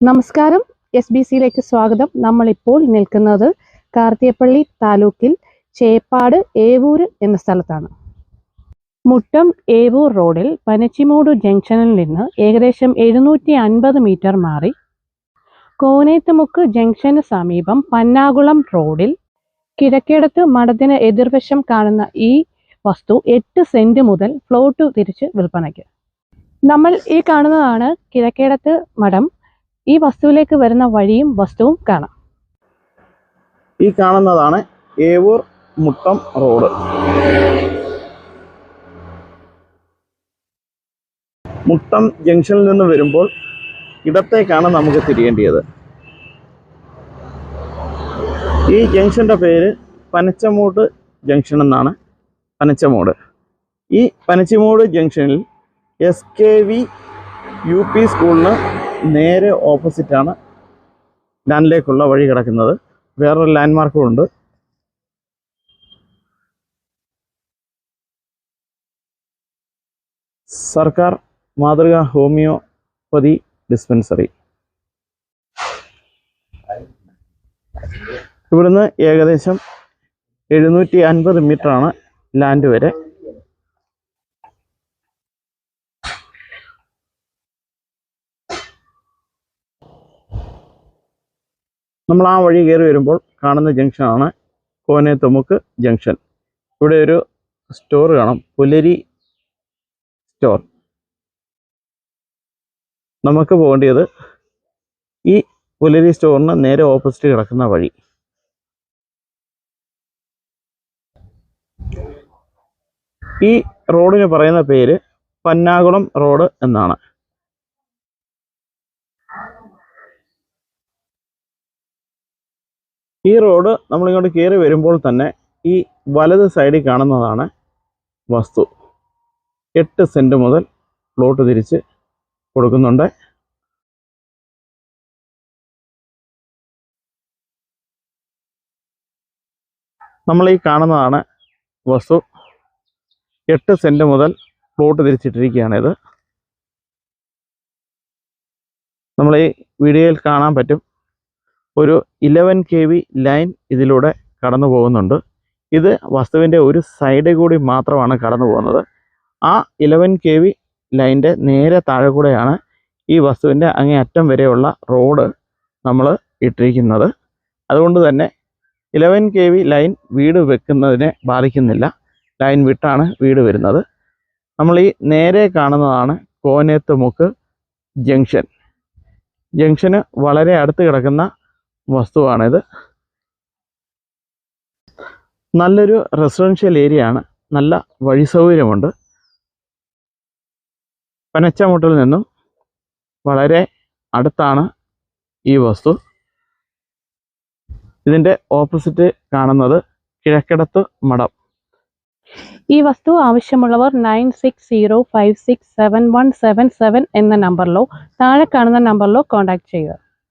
നമസ്കാരം. S B സിയിലേക്ക് സ്വാഗതം. നമ്മളിപ്പോൾ നിൽക്കുന്നത് കാർത്തിയപ്പള്ളി താലൂക്കിൽ ചേപ്പാട് ഏവൂര് എന്ന സ്ഥലത്താണ്. മുട്ടം ഏവൂർ റോഡിൽ പനച്ചിമൂട് ജംഗ്ഷനിൽ നിന്ന് ഏകദേശം എഴുന്നൂറ്റി അൻപത് മീറ്റർ മാറി കോനേത്തുമുക്ക് ജംഗ്ഷന് സമീപം പന്നാകുളം റോഡിൽ കിഴക്കേടത്ത് മഠത്തിന് എതിർവശം കാണുന്ന ഈ വസ്തു എട്ട് സെന്റ് മുതൽ ഫ്ലോട്ട് തിരിച്ച് വിൽപ്പനയ്ക്ക്. നമ്മൾ ഈ കാണുന്നതാണ് കിഴക്കേടത്ത് മഠം. ഈ വസ്തുവിലേക്ക് വരുന്ന വഴിയും വസ്തുവും കാണാം. ഈ കാണുന്നതാണ് ഏവൂർ മുട്ടം റോഡ്. മുട്ടം ജംഗ്ഷനിൽ നിന്ന് വരുമ്പോൾ ഇടത്തേക്കാണ് നമുക്ക് തിരിയേണ്ടത് ഈ ജംഗ്ഷന്റെ പേര് പനച്ചമൂട് ജംഗ്ഷൻ എന്നാണ്. പനച്ചമൂട്. ഈ പനച്ചിമൂട് ജംഗ്ഷനിൽ S K V U P സ്കൂളിന് നേരെ ഓപ്പോസിറ്റാണ് ലാൻഡിലേക്കുള്ള വഴി കിടക്കുന്നത്. വേറൊരു ലാൻഡ് മാർക്കും ഉണ്ട്. സർക്കാർ മാതൃകാ ഹോമിയോപ്പതി ഡിസ്പെൻസറി ഇവിടുന്ന് ഏകദേശം എഴുന്നൂറ്റി അൻപത് മീറ്ററാണ് ലാൻഡ് വരെ. നമ്മൾ ആ വഴി കയറി വരുമ്പോൾ കാണുന്ന ജംഗ്ഷനാണ് കോനേത്തുമുക്ക് ജംഗ്ഷൻ ഇവിടെ ഒരു സ്റ്റോർ കാണാം. പുലരി സ്റ്റോർ നമുക്ക് പോകേണ്ടത് ഈ പുലരി സ്റ്റോറിന് നേരെ ഓപ്പോസിറ്റ് കിടക്കുന്ന വഴി. ഈ റോഡിന് പറയുന്ന പേര് പന്നാകുളം റോഡ് എന്നാണ്. ഈ റോഡ് നമ്മളിങ്ങോട്ട് കയറി വരുമ്പോൾ തന്നെ ഈ വലത് സൈഡിൽ കാണുന്നതാണ് വസ്തു. എട്ട് സെന്റ് മുതൽ പ്ലോട്ട് തിരിച്ച് കൊടുക്കുന്നുണ്ട്. നമ്മൾ ഈ കാണുന്നതാണ് വസ്തു. എട്ട് സെന്റ് മുതൽ പ്ലോട്ട് തിരിച്ചിട്ടിരിക്കുകയാണിത്. നമ്മൾ ഈ വീഡിയോയിൽ കാണാൻ പറ്റും. ഒരു ഇലവൻ കെ വി ലൈൻ ഇതിലൂടെ കടന്നു പോകുന്നുണ്ട്. ഇത് വസ്തുവിന്റെ ഒരു സൈഡ് കൂടി മാത്രമാണ് കടന്നു പോകുന്നത്. ആ ഇലവൻ കെ വി ലൈന്റെ നേരെ താഴെ കൂടെയാണ് ഈ വസ്തുവിന്റെ അങ്ങേ അറ്റം വരെയുള്ള റോഡ് നമ്മൾ ഇട്ടിരിക്കുന്നത്. അതുകൊണ്ട് തന്നെ ഇലവൻ കെ വി ലൈൻ വീട് വെക്കുന്നതിനെ ബാധിക്കുന്നില്ല. ലൈൻ വിട്ടാണ് വീട് വരുന്നത്. നമ്മൾ ഈ നേരെ കാണുന്നതാണ് കോനേത്തുമുക്ക് ജംഗ്ഷൻ. ജംഗ്ഷന് വളരെ അടുത്ത് കിടക്കുന്ന വസ്തുവാണിത്. നല്ലൊരു റെസിഡൻഷ്യൽ ഏരിയ ആണ്. നല്ല വഴി സൗകര്യമുണ്ട്. പനച്ചമുട്ടിൽ നിന്നും വളരെ അടുത്താണ് ഈ വസ്തു. ഇതിന്റെ ഓപ്പോസിറ്റ് കാണുന്നത് കിഴക്കിടത്ത് മഠം. ഈ വസ്തു ആവശ്യമുള്ളവർ nine six zero five six seven one seven seven എന്ന നമ്പറിലോ താഴെ കാണുന്ന നമ്പറിലോ കോൺടാക്ട് ചെയ്യുക.